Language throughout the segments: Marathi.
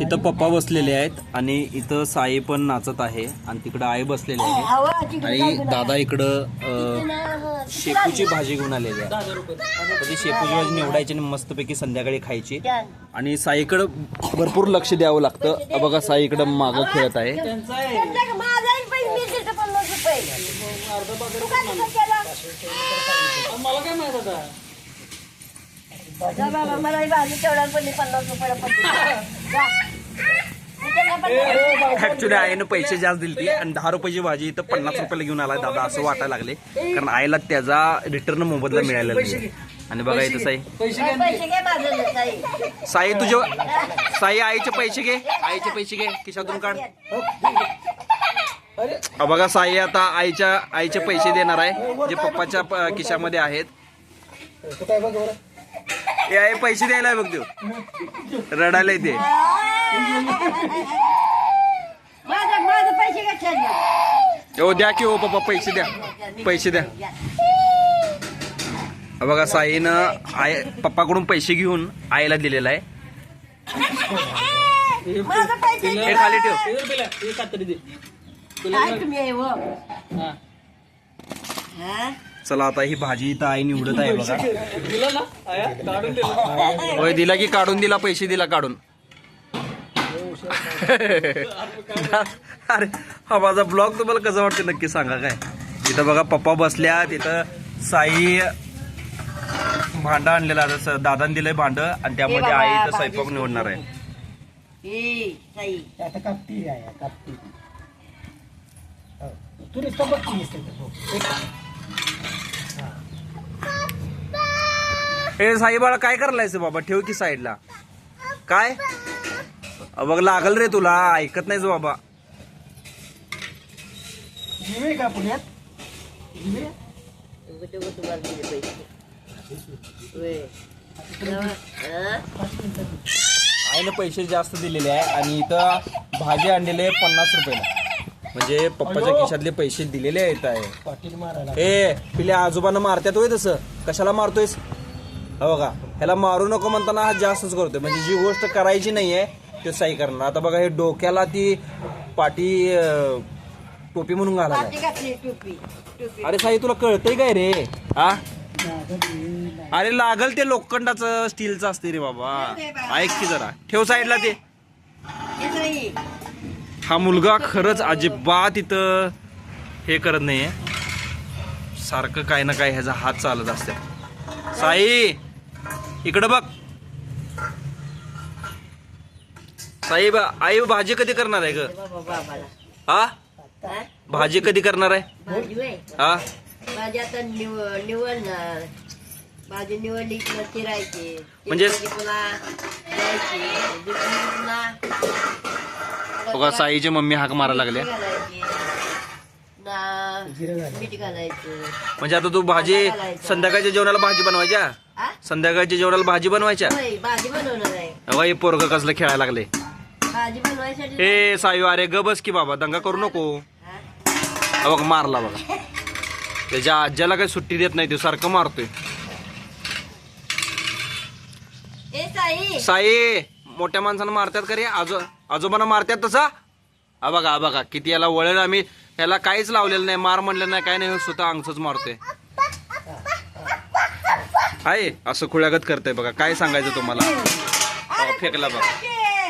इथं पप्पा बसलेले आहेत आणि इथं साई पण नाचत आहे आणि तिकडं आई बसलेली आहे. आणि दादा इकडं अं, शेपूची भाजी घेऊन आलेली आहे तर ती शेपूची भाजी निवडायची आणि मस्तपैकी संध्याकाळी खायची. आणि साईकडं भरपूर लक्ष द्यावं लागतं. अ बघा साई इकडं मागं खेळत आहे. मला काय माहीत आता? मला भाजी तेवढा पण पन्नास रुपयाला ऍक्च्युली आईनं पैसे जास्त दिले ती आणि दहा रुपयाची भाजी इथं पन्नास रुपयाला घेऊन आला दादा असं वाटायला लागले. कारण आईला त्याचा रिटर्न मोबदला मिळालेला नाही. आणि बघा इथं साई. पैसे घ्या पैसे घे माझं ताई साई तुझे साई आईचे पैसे घे. आईचे पैसे घे खिशातून काढ. अरे. अ बघा साई आता आईच्या आईचे पैसे देणार आहे जे पप्पाच्या प- खिशामध्ये आहेत. तू काय बघ बरं? हे आई पैसे द्यायला आहे बघ तू. रडायला येते. माझं माझं पैसे घ्या हो द्या की हो पप्पा पैसे द्या. पैसे द्या. अ बघा साईनं आई पप्पाकडून पैसे घेऊन आईला दिलेला आहे. माझं पैसे हे खाली ठेव. हे हे हो? हा हा? चला आता ही भाजी इथं आई निवडत आहे बघा. दिलं ना? आया काढून दिलं. होय दिला की काढून दिला पैसे दिला काढून. अरे हा माझा ब्लॉग तुम्हाला कसं वाटतं नक्की सांगा काय? इथं बघा पप्पा बसल्या तिथं साई भांड आणलेला जसं दादाने दिलंय भांड आणि त्यामध्ये आई इथं स्वयंपाक निवडणार आहे. आता हो. ए साई बाळा काय करायलायस बाबा ठेव की साईडला काय बघ लागल रे तुला ऐकत नाहीस बाबा का पुण्यात. हा? आईनं पैसे जास्त दिलेले आहे आणि इथं भाजी आणलेली आहे पन्नास रुपयाला म्हणजे पप्पाच्या खिशातले पैसे दिलेले आहेत आहे. पाटील मारायला. ए पिल्या आजोबांना मारतात होय तसं. कशाला मारतोयस? हा बघा ह्याला मारू नको म्हणताना हा जास्तच करतोय. म्हणजे जी गोष्ट करायची नाहीये ते सही करणार. आता बघा हे डोक्याला ती पाटी अं, टोपी म्हणून घालायला पाटी घातली टोपी. टोपी. अरे साई तुला कळतंय काय रे? हा? अरे लागल ते लोखंडाचं स्टीलचं असते रे बाबा. ऐक की जरा. ठेव साईडला ते. हे. हा मुलगा खरंच अजिबात इथं हे करत नाहीये. सारखं काय ना काय ह्याचा हात चालत असते साई इकडं बघ. साई बा आई भाजी कधी करणार आहे ग? हा? भाजी कधी करणार आहे? हा? भाजी आता निव निवडणार. भाजी निवडली की मग चिरायची म्हणजे- पुन्हा बघा साईची मम्मी हाक मारायला लागल्या. मीठ घालायचं. म्हणजे आता तू भाजी संध्याकाळच्या जेवणाला भाजी बनवायच्या? हा? संध्याकाळच्या जेवणाला भाजी बनवायच्या? होय भाजी बनवणार आहे. अगं हे पोरग कसलं खेळायला लागले. भाजी बनवायसाठी ए सायू अरे ग बस की बाबा दंगा करू नको. हा? हा बघ मारला बघा. त्याच्या आज्याला काही सुट्टी देत नाही तो सारखं मारतोय. ए साई. साई! मोठ्या माणसानं मारतात का रे? आजो आजोबांना मारतात तसा? हा बघा हा बघा किती याला वळण आम्ही याला काहीच लावलेलं नाही मार म्हणलं नाही काय नाही स्वतः अंगच मारतोय. आहे असं खुळ्यागत करतंय बघा काय सांगायचं तुम्हाला? फेकला बघा.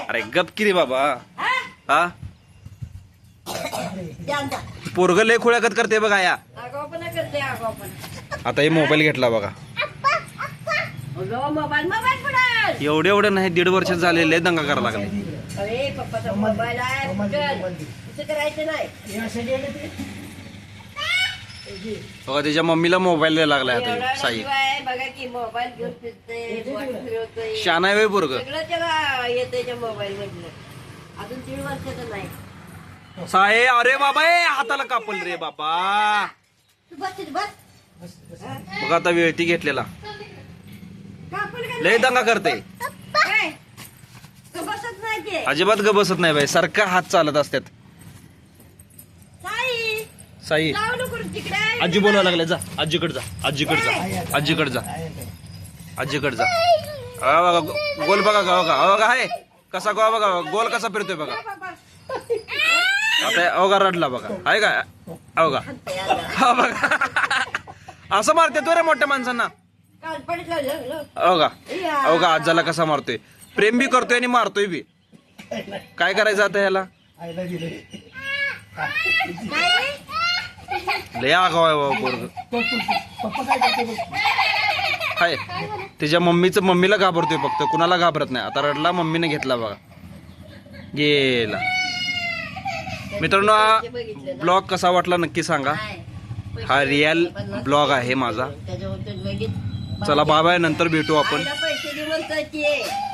अरे गप किरी बाबा हा? पोरग लय खुळ्यागत करते बघा या. आता हे मोबाईल घेतला बघा अगं, मोबाईल मोबाईल पुढे एवढे एवढे नाही दीड वर्ष झाले लय दंगा करायला लागले. मोबाईल बघा त्याच्या मम्मीला मोबाईल द्यायला लागलाय आता साई. बघा की मोबाईल घेऊन शाना येतंय मोबाईल मधलं अजून दीड वर्षाचं नाही. साहे अरे बाबा ए हाताला कापल रे बाबा. बघा आता वेळती घेतलेला. लय दंगा करते. अजिबात ग बसत नाही बाई सारखा हात चालत असतात साई आजी बोलायला लागले जा. आजीकडे जा. आजीकडे जा. आजीकडे जा. आहे? आजीकडे जा. बघा गो- गोल बघा का बघा हा बघा हाय. कसा गोवा बघा गोल कसा फिरतोय बघा. आता अवघा रडला बघा. आहे का? अवघा. हा बघा. असं मारते तो रे मोठ्या माणसांना. काल पडलं अवघा अवघा आजाला कसा मारतोय? प्रेम बी करतोय आणि मारतोय बी. काय करायचं आता ह्याला लय आगाव आहे बाबा पोरग. हाय. त्याच्या मम्मीचं मम्मीला घाबरतोय फक्त. कुणाला घाबरत नाही. आता रडला मम्मीने घेतला बघा. गेला. मित्रांनो हा ब्लॉग कसा वाटला नक्की सांगा. हा रिअल ब्लॉग आहे माझा. चला लगेच चला नंतर भेटू आपण. पैसे देऊन